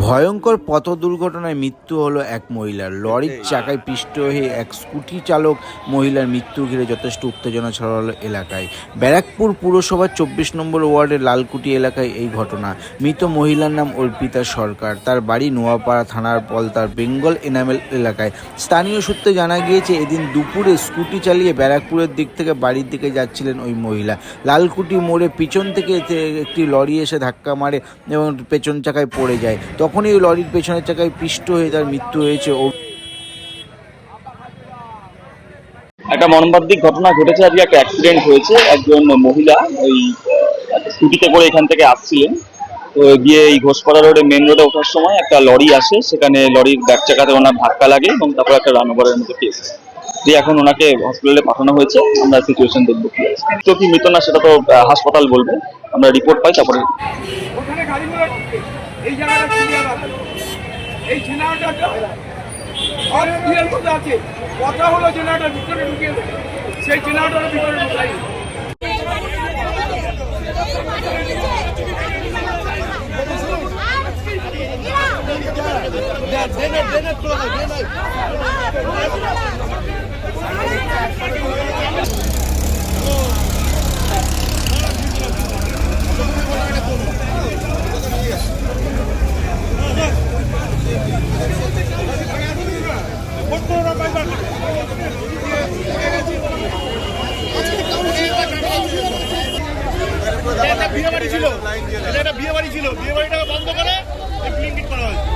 ভয়ঙ্কর পথ দুর্ঘটনায় মৃত্যু হলো এক মহিলার। লরির চাকায় পিষ্ট হয়ে এক স্কুটি চালক মহিলার মৃত্যু ঘিরে যথেষ্ট উত্তেজনা ছড়ালো এলাকায়। ব্যারাকপুর পুরসভার চব্বিশ নম্বর ওয়ার্ডের লালকুটি এলাকায় এই ঘটনা। মৃত মহিলার নাম অর্পিতা সরকার। তার বাড়ি নোয়াপাড়া থানার পলতার বেঙ্গল এনামেল এলাকায়। স্থানীয় সূত্রে জানা গিয়েছে এদিন দুপুরে স্কুটি চালিয়ে ব্যারাকপুরের দিক থেকে বাড়ির দিকে যাচ্ছিলেন ওই মহিলা। লালকুটি মোড়ে পিছন থেকে একটি লরি এসে ধাক্কা মারে এবং পেছন চাকায় পড়ে যায়। তখনই ওই লরির পেছনের চাকায় পিষ্ট হয়ে তার মৃত্যু হয়েছে। ও একটা মর্মান্তিক ঘটনা ঘটেছে, আজকে একটা অ্যাক্সিডেন্ট হয়েছে। একজন মহিলা ওই স্কুটিতে করে এখান থেকে আসছিলেন। তো গিয়ে এই ঘোষপাড়া রোডে মেন রোডে ওঠার সময় একটা লরি আসে, সেখানে লরির ব্যাক চাকাতে ওনার ধাক্কা লাগে এবং তারপর একটা রানওভারের মধ্যে কেস দিয়ে এখন ওনাকে হসপিটালে পাঠানো হয়েছে, আমরা সিচুয়েশন দেখব কি আছে তো কি মৃত না সেটা তো হাসপাতাল বলবে। আমরা রিপোর্ট পাই, তারপরে। এই জায়গাটা এই জেনারেটরটা মধ্যে আছে। কথা হলো জেনারেটর ভিতরে ঢুকিয়ে সেই জেনারেটরের ভিতরে ঢুকাই একটা বিয়ে বাড়ি ছিল। এটা একটা বিয়ে বাড়ি ছিল। বিয়ে বাড়িটাকে বন্ধ করে ব্লিঙ্কিট করা হয়েছে।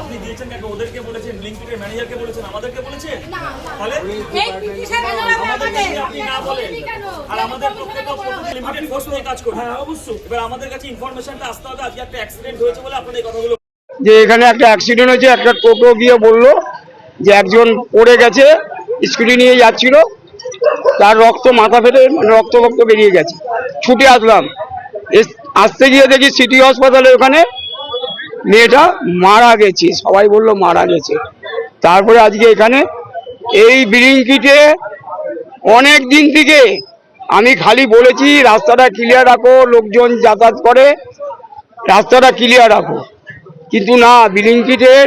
আপনি দিয়েছেন কাকে? ওদেরকে বলেছেন ব্লিঙ্কিটের ম্যানেজারকে বলেছেন আমাদেরকে বলেছেন? তাহলে? এই পিটিশন জানাবে আমাদের আপনি না বলেন। আর আমাদের পক্ষে লিমিটেড ফোর্স নিয়ে কাজ করি। হ্যাঁ অবশ্যই। এবার আমাদের কাছে ইনফরমেশনটা আসতে হবে। আজকে একটা অ্যাক্সিডেন্ট হয়েছে বলে আপনাদের কথাগুলো যে এখানে একটা অ্যাক্সিডেন্ট হয়েছে একটা টোটো গিয়ে বলল যে একজন পড়ে গেছে স্কুটি নিয়ে যাচ্ছিল। তার রক্ত মাথা ফেটে মানে রক্ত রক্ত বেরিয়ে গেছে। ছুটে আসলাম। আসতে গিয়ে দেখি সিটি হাসপাতালে ওখানে মেয়েটা মারা গেছে, সবাই বলল মারা গেছে। তারপরে আজকে এখানে এই বিরিঙ্কিটে অনেক দিন থেকে আমি খালি বলেছি, রাস্তাটা ক্লিয়ার রাখো, লোকজন যাতায়াত করে, রাস্তাটা ক্লিয়ার রাখো। কিন্তু না বিলিংকিটের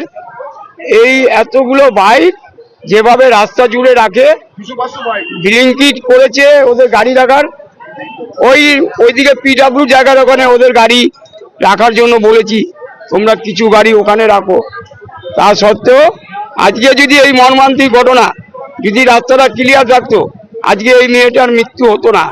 এই এতগুলো বাইক যেভাবে রাস্তা জুড়ে রাখে বিলিংকিট করেছে ওদের গাড়ি রাখার। ওই, ওইদিকে পিডাব্লিউ জায়গার ওখানে ওদের গাড়ি রাখার জন্য বলেছি। তোমরা কিছু গাড়ি ওখানে রাখো। তা সত্ত্বেও আজকে যদি এই মর্মান্তিক ঘটনা যদি রাস্তাটা ক্লিয়ার থাকতো আজকে এই মেয়েটার মৃত্যু হতো না।